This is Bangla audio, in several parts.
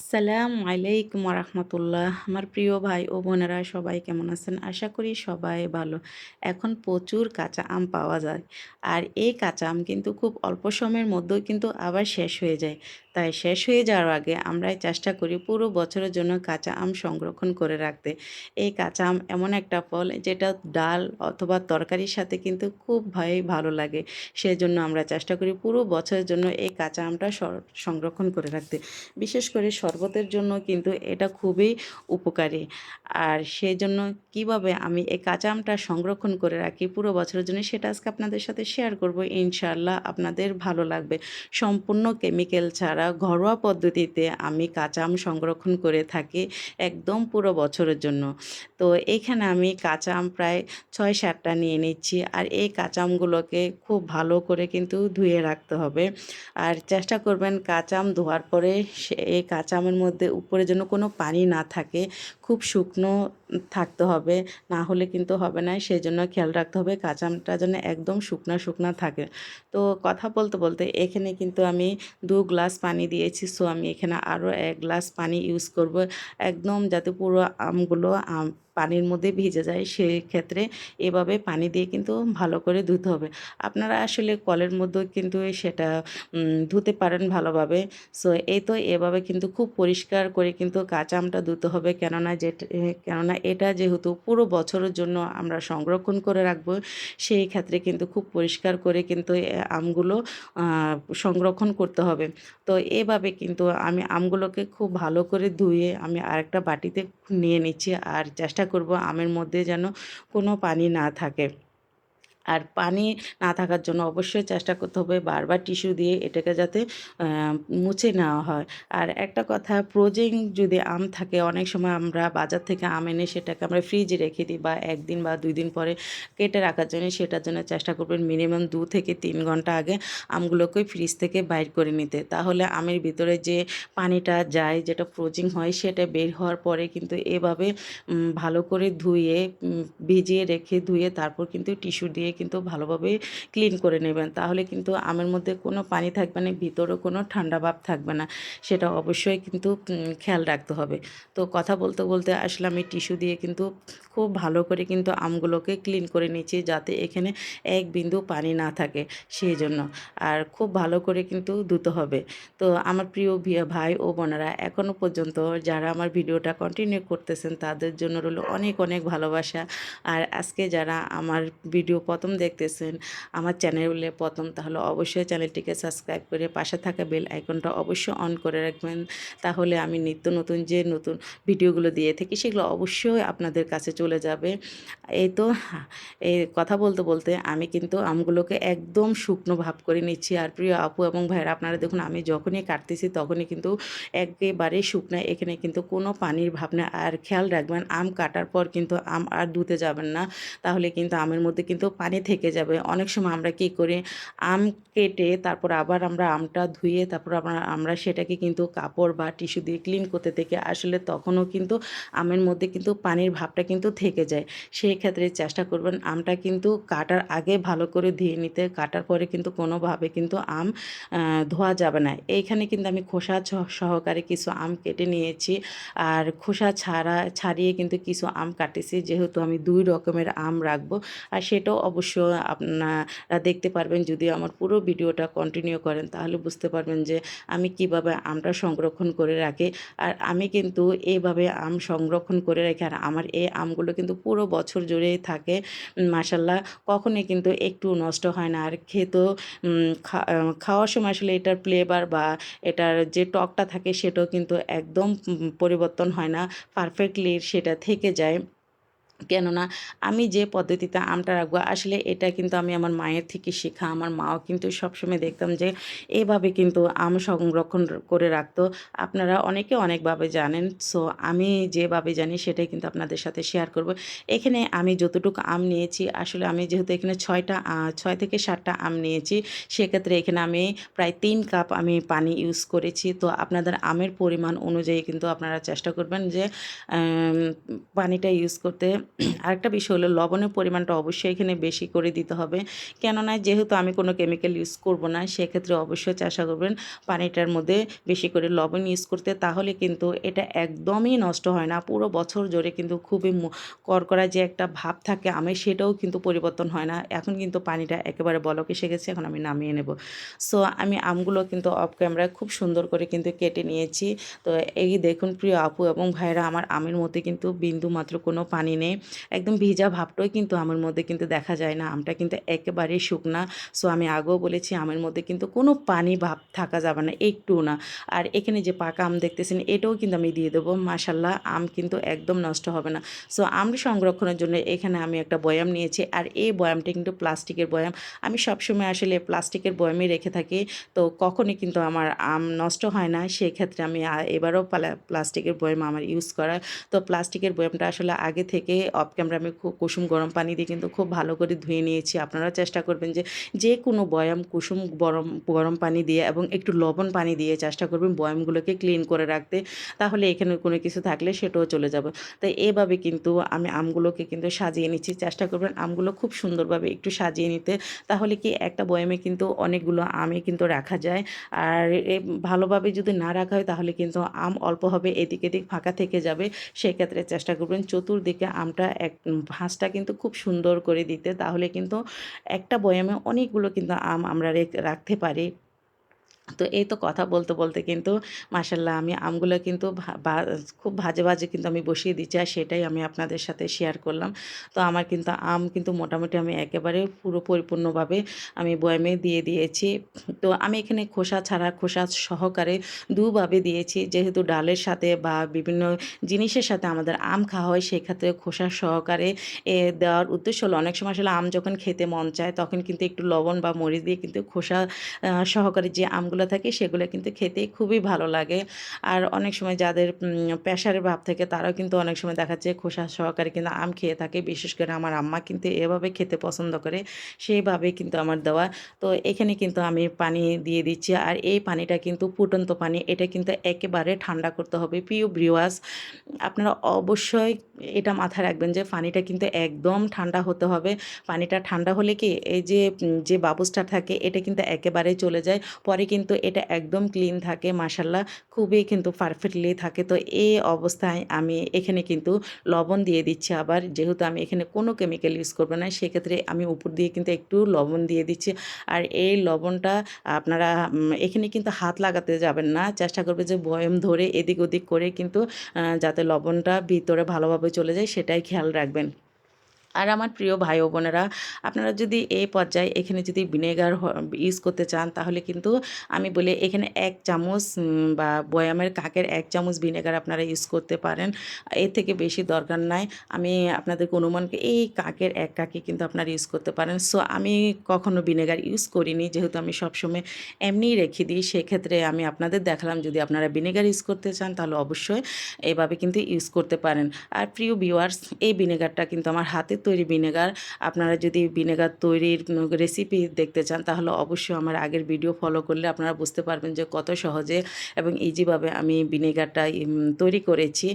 সালাম আলাইকুম রহমতুল্লাহ আমার প্রিয় ভাই ও বোনেরা সবাই কেমন আছেন? আশা করি সবাই ভালো। এখন প্রচুর কাঁচা আম পাওয়া যায়। আর এই কাঁচা আম কিন্তু খুব অল্প সময়ের মধ্যেও কিন্তু আবার শেষ হয়ে যায়। তাই শেষ হয়ে যাওয়ার আগে আমরাই চেষ্টা করি পুরো বছরের জন্য কাঁচা আম সংরক্ষণ করে রাখতে। এই কাঁচা আম এমন একটা ফল যেটা ডাল অথবা তরকারির সাথে কিন্তু খুব ভাই ভালো লাগে। সেই জন্য আমরা চেষ্টা করি পুরো বছরের জন্য এই কাঁচা আমটা সংরক্ষণ করে রাখতে। বিশেষ করে শরবতের জন্য কিন্তু এটা খুবই উপকারী। আর সেই জন্য কীভাবে আমি এই কাঁচা আমটা সংরক্ষণ করে রাখি পুরো বছরের জন্য সেটা আজকে আপনাদের সাথে শেয়ার করব। ইনশাআল্লাহ আপনাদের ভালো লাগবে। সম্পূর্ণ কেমিক্যাল ছাড়া ঘরোয়া পদ্ধতিতে আমি কাঁচা আম সংরক্ষণ করে থাকি একদম পুরো বছরের জন্য। তো এইখানে আমি কাঁচা আম প্রায় ছয় সাতটা নিয়ে নিচ্ছি আর এই কাঁচা আমগুলোকে খুব ভালো করে কিন্তু ধুয়ে রাখতে হবে। আর চেষ্টা করবেন কাঁচা আম ধোয়ার পরে এই কাঁচা আমের মধ্যে উপরে যেন কোনো পানি না থাকে, খুব শুকনো থাকতে হবে, না হলে কিন্তু হবে না। সেই জন্য খেয়াল রাখতে হবে কাঁচা আমটা যেন একদম শুকনা শুকনা থাকে। তো কথা বলতে বলতে এখানে কিন্তু আমি দু গ্লাস পানি দিয়েছি। সো আমি এখানে আরও এক গ্লাস পানি ইউজ করব। একদম যাতে পুরো আমগুলো আম পানির মধ্যে ভিজে যায় সেই ক্ষেত্রে এভাবে পানি দিয়ে কিন্তু ভালো করে ধুতে হবে। আপনারা আসলে কলের মধ্যেও কিন্তু সেটা ধুতে পারেন ভালোভাবে। সো, এই তো এভাবে কিন্তু খুব পরিষ্কার করে কিন্তু কাঁচা আমটা ধুতে হবে। কেননা যে, কেননা এটা যেহেতু পুরো বছরের জন্য আমরা সংরক্ষণ করে রাখব, সেই ক্ষেত্রে কিন্তু খুব পরিষ্কার করে কিন্তু আমগুলো সংরক্ষণ করতে হবে। তো এভাবে কিন্তু আমি আমগুলোকে খুব ভালো করে ধুয়ে আমি আরেকটা বাটিতে নিয়ে নিচ্ছি। আর চেষ্টা করব আমের মধ্যে যেন কোনো পানি না থাকে। আর পানি না থাকার জন্য অবশ্যই চেষ্টা করতে হবে বারবার টিস্যু দিয়ে এটাকে যাতে মুছে নেওয়া হয়। আর একটা কথা ফ্রোজেন যদি আম থাকে, অনেক সময় আমরা বাজার থেকে আম এনে সেটাকে আমরা ফ্রিজে রেখে দিই বা একদিন বা দুই দিন পরে কেটে রাখার জন্য সেটার জন্য চেষ্টা করবেন মিনিমাম দু থেকে তিন ঘণ্টা আগে আমগুলোকে ফ্রিজ থেকে বাইর করে নিতে। তাহলে আমের ভিতরে যে পানিটা যায়, যেটা ফ্রোজিং হয়, সেটা বের হওয়ার পরে কিন্তু এভাবে ভালো করে ধুয়ে ভিজিয়ে রেখে ধুয়ে তারপর কিন্তু টিস্যু দিয়ে কিন্তু ভালোভাবে ক্লিন করে নেবেন। তাহলে কিন্তু আমের মধ্যে কোনো পানি থাকবে না, ভিতরেও কোনো ঠান্ডা ভাব থাকবে না। সেটা অবশ্যই কিন্তু খেয়াল রাখতে হবে। তো কথা বলতে বলতে আসলে আমি টিস্যু দিয়ে কিন্তু খুব ভালো করে কিন্তু আমগুলোকে ক্লিন করে নিচ্ছি যাতে এখানে এক বিন্দু পানি না থাকে। সেই জন্য আর খুব ভালো করে কিন্তু ধুতে হবে। তো আমার প্রিয় ভাই ও বোনেরা এখনও পর্যন্ত যারা আমার ভিডিওটা কন্টিনিউ করতেছেন, তাদের জন্য রইল অনেক অনেক ভালোবাসা। আর আজকে যারা আমার ভিডিও প্রথম দেখতেছেন আমার চ্যানেলে প্রথম, তাহলে অবশ্যই চ্যানেলটিকে সাবস্ক্রাইব করে পাশে থাকা বেল আইকনটা অবশ্যই অন করে রাখবেন। তাহলে আমি নিত্য নতুন যে নতুন ভিডিওগুলো দিয়ে থাকি, সেগুলো অবশ্যই আপনাদের কাছে চলে যাবে। এই তো, এই কথা বলতে বলতে আমি কিন্তু আমগুলোকে একদম শুকনো ভাব করে নিচ্ছি। আর প্রিয় আপু এবং ভাইয়েরা, আপনারা দেখুন, আমি যখনই কাটতেছি তখনই কিন্তু একেবারে শুকনো, এখানে কিন্তু কোনো পানির ভাব না আর খেয়াল রাখবেন, আম কাটার পর কিন্তু আম আর ধুতে যাবেন না। তাহলে কিন্তু আমের মধ্যে কিন্তু পানি থেকে যাবে। অনেক সময় আমরা কি করি? আম কেটে তারপর আবার আমরা আমটা ধুয়ে তারপর আমরা আমরা সেটাকে কিন্তু কাপড় বা টিস্যু দিয়ে ক্লিন করতে থেকে আসলে তখনও কিন্তু আমের মধ্যে কিন্তু পানির ভাবটা কিন্তু থেকে যায়। সেই ক্ষেত্রে চেষ্টা করবেন আমটা কিন্তু কাটার আগে ভালো করে ধুয়ে নিতে। কাটার পরে কিন্তু কোনোভাবে কিন্তু আম ধোয়া যাবে না। এইখানে কিন্তু আমি খোসা সহকারে কিছু আম কেটে নিয়েছি। আর খোসা ছাড়া, ছাড়িয়ে কিন্তু কিছু আম কাটেছি যেহেতু আমি দুই রকমের আম রাখব, আর সেটাও অবশ্য আপনারা দেখতে পারবেন। যদি আমার পুরো ভিডিওটা কন্টিনিউ করেন, তাহলে বুঝতে পারবেন যে আমি কীভাবে আমটা সংরক্ষণ করে রাখি। আর আমি কিন্তু এইভাবে আম সংরক্ষণ করে রাখি। আর আমার এই আমগুলো কিন্তু পুরো বছর জুড়েই থাকে। মাসাল্লাহ কখনোই কিন্তু একটু নষ্ট হয় না। আর খেতেও খাওয়ার সময় আসলে এটার ফ্লেভার বা এটার যে টকটা থাকে, সেটাও কিন্তু একদম পরিবর্তন হয় না। পারফেক্টলি সেটা থেকে যায়। কেননা আমি যে পদ্ধতিতে আমটা রাখব, আসলে এটা কিন্তু আমি আমার মায়ের থেকে শেখা, আমার মাও কিন্তু সবসময় দেখতাম যে এইভাবে কিন্তু আম সংরক্ষণ করে রাখতো। আপনারা অনেকে অনেকভাবে জানেন, সো আমি যেভাবে জানি সেটাই কিন্তু আপনাদের সাথে শেয়ার করব। এখানে আমি যতটুকু আম নিয়েছি, আসলে আমি যেহেতু এখানে ছয়টা ছয় থেকে সাতটা আম নিয়েছি, সেক্ষেত্রে এখানে আমি প্রায় তিন কাপ আমি পানি ইউজ করেছি। তো আপনাদের আমের পরিমাণ অনুযায়ী কিন্তু আপনারা চেষ্টা করবেন যে পানিটা ইউজ করতে। আরেকটা বিষয় হলো, লবণের পরিমাণটা অবশ্যই এখানে বেশি করে দিতে হবে। কেননা যেহেতু আমি কোনো কেমিক্যাল ইউজ করব না, সেক্ষেত্রে অবশ্যই চেষ্টা করবেন পানিটার মধ্যে বেশি করে লবণ ইউজ করতে। তাহলে কিন্তু এটা একদমই নষ্ট হয় না। পুরো বছর জুড়ে কিন্তু খুবই করকরা যে একটা ভাব থাকে আমের সেটাও কিন্তু পরিবর্তন হয় না। এখন কিন্তু পানিটা একেবারে বলক এসে গেছে, এখন আমি নামিয়ে নেব। সো আমি আমগুলো কিন্তু অফ ক্যামেরায় খুব সুন্দর করে কিন্তু কেটে নিয়েছি। তো এই দেখুন প্রিয় আপু এবং ভাইরা, আমার আমের মধ্যে কিন্তু বিন্দু মাত্র কোনো পানি নেই। একদম ভিজা ভাবটাই কিন্তু আমের মধ্যে কিন্তু দেখা যায় না। আমটা কিন্তু একেবারেই শুকনা। সো আমি আগেও বলেছি, আমের মধ্যে কিন্তু কোনো পানি ভাব থাকা যাবে না একটু না। আর এখানে যে পাকা আম দেখতেছেন, এটাও কিন্তু আমি দিয়ে দেবো। মাসাল্লাহ আম কিন্তু একদম নষ্ট হবে না। সো আম সংরক্ষণের জন্য এখানে আমি একটা বয়াম নিয়েছি। আর এই বয়ামটা কিন্তু প্লাস্টিকের বয়াম। আমি সবসময় আসলে প্লাস্টিকের বয়ামই রেখে থাকি। তো কখনই কিন্তু আমার আম নষ্ট হয় না। সেক্ষেত্রে আমি এবারও প্লাস্টিকের বয়াম আমার ইউজ করা তো প্লাস্টিকের বয়ামটা আসলে আগে থেকে অফ ক্যামেরা আমি খুব কুসুম গরম পানি দিয়ে কিন্তু খুব ভালো করে ধুয়ে নিয়েছি। আপনারা চেষ্টা করবেন যে যে কোনো বয়াম কুসুম গরম গরম পানি দিয়ে এবং একটু লবণ পানি দিয়ে চেষ্টা করবেন বয়ামগুলোকে ক্লিন করে রাখতে। তাহলে এখানে কোনো কিছু থাকলে সেটাও চলে যাবে। তাই এভাবে কিন্তু আমি আমগুলোকে কিন্তু সাজিয়ে নিচ্ছি। চেষ্টা করবেন আমগুলো খুব সুন্দরভাবে একটু সাজিয়ে নিতে। তাহলে কি একটা বয়ামে কিন্তু অনেকগুলো আমে কিন্তু রাখা যায়। আর ভালোভাবে যদি না রাখা হয় তাহলে কিন্তু আম অল্প হবে এদিক এদিক ফাঁকা থেকে যাবে। সেক্ষেত্রে চেষ্টা করবেন চতুর্দিকে আমটা এক ভাঁজটা কিন্তু খুব সুন্দর করে দিতে। তাহলে কিন্তু একটা বয়ামে অনেকগুলো কিন্তু আম আমরা রাখতে পারি। তো এই তো কথা বলতে বলতে কিন্তু মাসাল্লাহ আমি আমগুলো কিন্তু খুব ভাজে ভাজে কিন্তু আমি বসিয়ে দিচ্ছি আর সেটাই আমি আপনাদের সাথে শেয়ার করলাম। তো আমার কিন্তু আম কিন্তু মোটামুটি আমি একেবারে পুরো পরিপূর্ণভাবে আমি বয়ামে দিয়ে দিয়েছি। তো আমি এখানে খোসা ছাড়া, খোসা সহকারে দুভাবে দিয়েছি। যেহেতু ডালের সাথে বা বিভিন্ন জিনিসের সাথে আমাদের আম খাওয়া হয়, সেক্ষেত্রে খোসা সহকারে দেওয়ার উদ্দেশ্য হলো অনেক সময় আসলে আম যখন খেতে মন চায়, তখন কিন্তু একটু লবণ বা মরিচ দিয়ে কিন্তু খোসা সহকারে যে আমগুলো যেগুলো থাকে সেগুলো কিন্তু খেতে খুবই ভালো লাগে। আর অনেক সময় যাদের প্রেশারের ভাব থাকে তারাও কিন্তু অনেক সময় দেখা যাচ্ছে খোসা সহকারে কিন্তু আম খেয়ে থাকে। বিশেষ করে আমার আম্মা কিন্তু এভাবে খেতে পছন্দ করে সেইভাবে কিন্তু আমার দেওয়া। তো এখানে কিন্তু আমি পানি দিয়ে দিচ্ছি। আর এই পানিটা কিন্তু ফুটন্ত পানি, এটা কিন্তু একেবারে ঠান্ডা করতে হবে। প্রিয় ব্রিওয়াস আপনারা অবশ্যই এটা মাথায় রাখবেন যে পানিটা কিন্তু একদম ঠান্ডা হতে হবে। পানিটা ঠান্ডা হলে কি এই যে যে বাবুসটা থাকে, এটা কিন্তু একেবারে চলে যায়। পরে কিন্তু কিন্তু এটা একদম ক্লিন থাকে মাসাল্লাহ খুবই কিন্তু পারফেক্টলি থাকে। তো এই অবস্থায় আমি এখানে কিন্তু লবণ দিয়ে দিচ্ছি আবার। যেহেতু আমি এখানে কোনো কেমিক্যাল ইউজ করব না, সেক্ষেত্রে আমি উপর দিয়ে কিন্তু একটু লবণ দিয়ে দিচ্ছি। আর এই লবণটা আপনারা এখানে কিন্তু হাত লাগাতে যাবেন না। চেষ্টা করবে যে বয়ম ধরে এদিক ওদিক করে কিন্তু যাতে লবণটা ভিতরে ভালোভাবে চলে যায়, সেটাই খেয়াল রাখবেন। আর আমার প্রিয় ভাই ও বোনেরা, আপনারা যদি এই পর্যায়ে এখানে যদি ভিনেগার ইউজ করতে চান, তাহলে কিন্তু আমি বলি এখানে এক চামচ বা বয়ামের কাকের এক চামচ ভিনেগার আপনারা ইউজ করতে পারেন। এর থেকে বেশি দরকার নাই। আমি আপনাদেরকে অনুমানকে এই কাকের এক কাকে কিন্তু আপনারা ইউজ করতে পারেন। সো, আমি কখনো ভিনেগার ইউজ করিনি, যেহেতু আমি সবসময় এমনিই রেখে দিই, সেক্ষেত্রে আমি আপনাদের দেখালাম, যদি আপনারা ভিনেগার ইউজ করতে চান, তাহলে অবশ্যই এভাবে কিন্তু ইউজ করতে পারেন। আর প্রিয় ভিউয়ার্স, এই ভিনেগারটা কিন্তু আমার হাতে তৈরি ভিনেগার। আপনারা যদি ভিনেগার তৈরির রেসিপি দেখতে চান, তাহলে অবশ্যই আমার আগের ভিডিও ফলো করলে আপনারা বুঝতে পারবেন যে কত সহজে এবং ইজিভাবে আমি ভিনেগারটা তৈরি করেছি।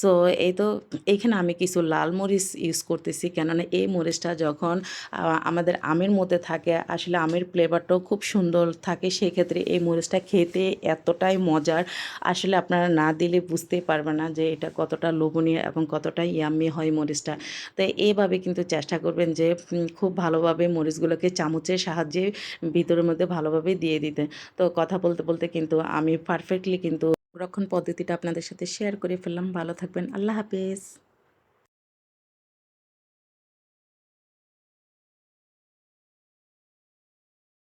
সো এই তো এইখানে আমি কিছু লাল মরিচ ইউজ করতেছি, কেননা এই মরিচটা যখন আমাদের আমের মধ্যে থাকে, আসলে আমের ফ্লেভারটাও খুব সুন্দর থাকে, সেক্ষেত্রে এই মরিচটা খেতে এতটাই মজার। আসলে আপনারা না দিলে বুঝতেই পারবেন না যে এটা কতটা লোভনীয় এবং কতটা ইয়াম্মি হয় মরিচটা। তো এইভাবে এইভাবে কিন্তু চেষ্টা করবেন যে খুব ভালোভাবে মরিচগুলোকে চামচের সাহায্যে ভিতরের মধ্যে ভালোভাবে দিয়ে দিতে। তো কথা বলতে বলতে কিন্তু আমি পারফেক্টলি কিন্তু রক্ষণ পদ্ধতিটা আপনাদের সাথে শেয়ার করে ফেললাম। ভালো থাকবেন। আল্লাহ হাফিজ।